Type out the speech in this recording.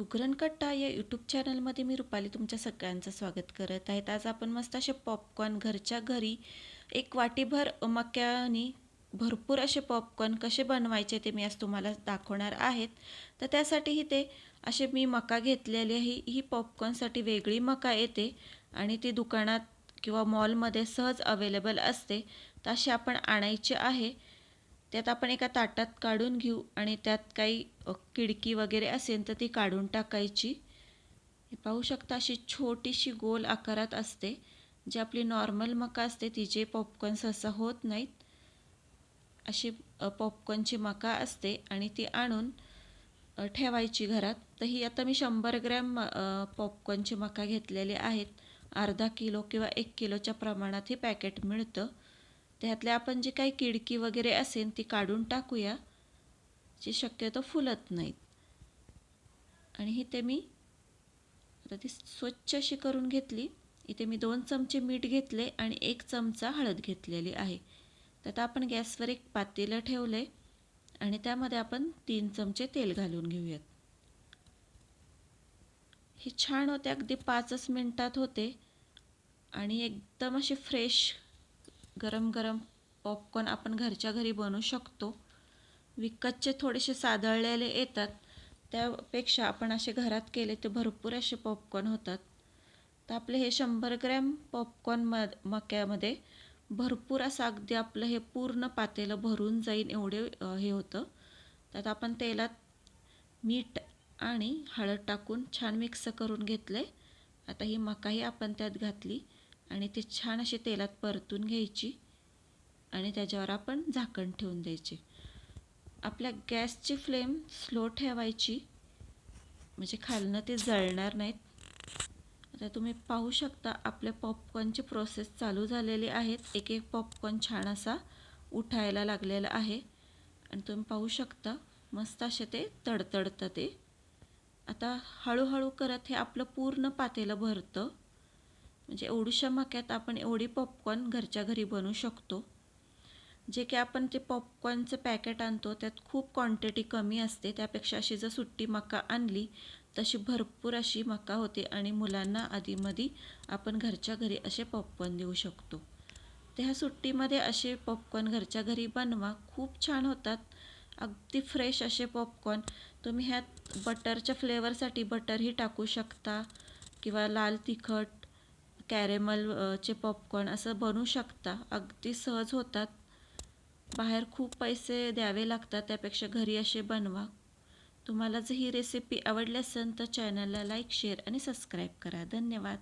सुगरण कट्टा या यूट्यूब चॅनलमध्ये मी रुपाली तुमच्या सगळ्यांचं स्वागत करत आहेत आज आपण मस्त असे पॉपकॉर्न घरच्या घरी एक वाटीभर मक्यानी भरपूर असे पॉपकॉर्न कसे बनवायचे ते मी आज तुम्हाला दाखवणार आहेत. तर त्यासाठीही ते असे मी मका घेतलेली आहे. ही पॉपकॉर्नसाठी वेगळी मका येते आणि ती दुकानात किंवा मॉलमध्ये सहज अवेलेबल असते. तर अशी आपण आणायची आहे. त्यात आपण एका ताटात काढून घेऊ आणि त्यात काही किडकी वगैरे असेल तर ती काढून टाकायची. पाहू शकता अशी छोटीशी गोल आकारात असते. जी आपली नॉर्मल मका असते तिचे पॉपकॉर्न सहसा होत नाहीत. अशी पॉपकॉर्नची मका असते आणि ती आणून ठेवायची घरात. तर ही आता मी शंभर ग्रॅम पॉपकॉर्नची मका घेतलेली आहेत. अर्धा किलो किंवा एक किलोच्या प्रमाणात हे पॅकेट मिळतं. त्यातल्या आपण जी काही किडकी वगैरे असेल ती काढून टाकूया जी शक्यतो फुलत नाहीत. आणि इथे मी आता ती स्वच्छ अशी करून घेतली. इथे मी दोन चमचे मीठ घेतले आणि एक चमचा हळद घेतलेली आहे. तर आता आपण गॅसवर एक पातेलं ठेवले आणि त्यामध्ये आपण तीन चमचे तेल घालून घेऊयात. हे छान होते अगदी पाचच मिनटात होते आणि एकदम असे फ्रेश गरम गरम पॉपकॉर्न आपण घरच्या घरी बनवू शकतो. विकतचे थोडेसे सादळलेले येतात. त्यापेक्षा आपण असे घरात केले ते भरपूर असे पॉपकॉर्न होतात. तर आपले हे शंभर ग्रॅम पॉपकॉर्न म मक्यामध्ये भरपूर असं अगदी आपलं हे पूर्ण पातेलं भरून जाईल एवढे हे होतं. त्यात आपण तेलात मीठ आणि हळद टाकून छान मिक्स करून घेतले. आता ही मकाही आपण त्यात घातली. आणि ते छान असे तेलात परतून घ्यायची आणि त्याच्यावर आपण झाकण ठेवून द्यायचे. आपल्या गॅसची फ्लेम स्लो ठेवायची. म्हणजे खालनं ते जळणार नाहीत. आता तुम्ही पाहू शकता आपल्या पॉपकॉर्नची प्रोसेस चालू झालेली आहेत एक एक पॉपकॉर्न छान असा उठायला लागलेला आहे. आणि तुम्ही पाहू शकता मस्त असे ते तडतडतं ते. आता हळूहळू करत हे आपलं पूर्ण पातेलं भरतं. म्हणजे एवढूशा मक्यात आपण एवढी पॉपकॉर्न घरच्या घरी बनवू शकतो. जे की आपण ते पॉपकॉर्नचं पॅकेट आणतो त्यात खूप क्वांटिटी कमी असते. त्यापेक्षा अशी जर सुट्टी मका आणली तशी भरपूर अशी मका होते आणि मुलांना आधीमधी आपण घरच्या घरी असे पॉपकॉर्न देऊ शकतो. तर ह्या सुट्टीमध्ये असे पॉपकॉर्न घरच्या घरी बनवा. खूप छान होतात. अगदी फ्रेश असे पॉपकॉर्न तुम्ही ह्यात बटरच्या फ्लेवरसाठी बटरही टाकू शकता किंवा लाल तिखट कॅरेमलचे पॉपकॉर्न असं बनवू शकता. अगदी सहज होतात. बाहेर खूप पैसे द्यावे लागतात त्यापेक्षा घरी असे बनवा. तुम्हाला जर ही रेसिपी आवडली असेल तर चॅनलला लाईक शेअर आणि सबस्क्राईब करा. धन्यवाद.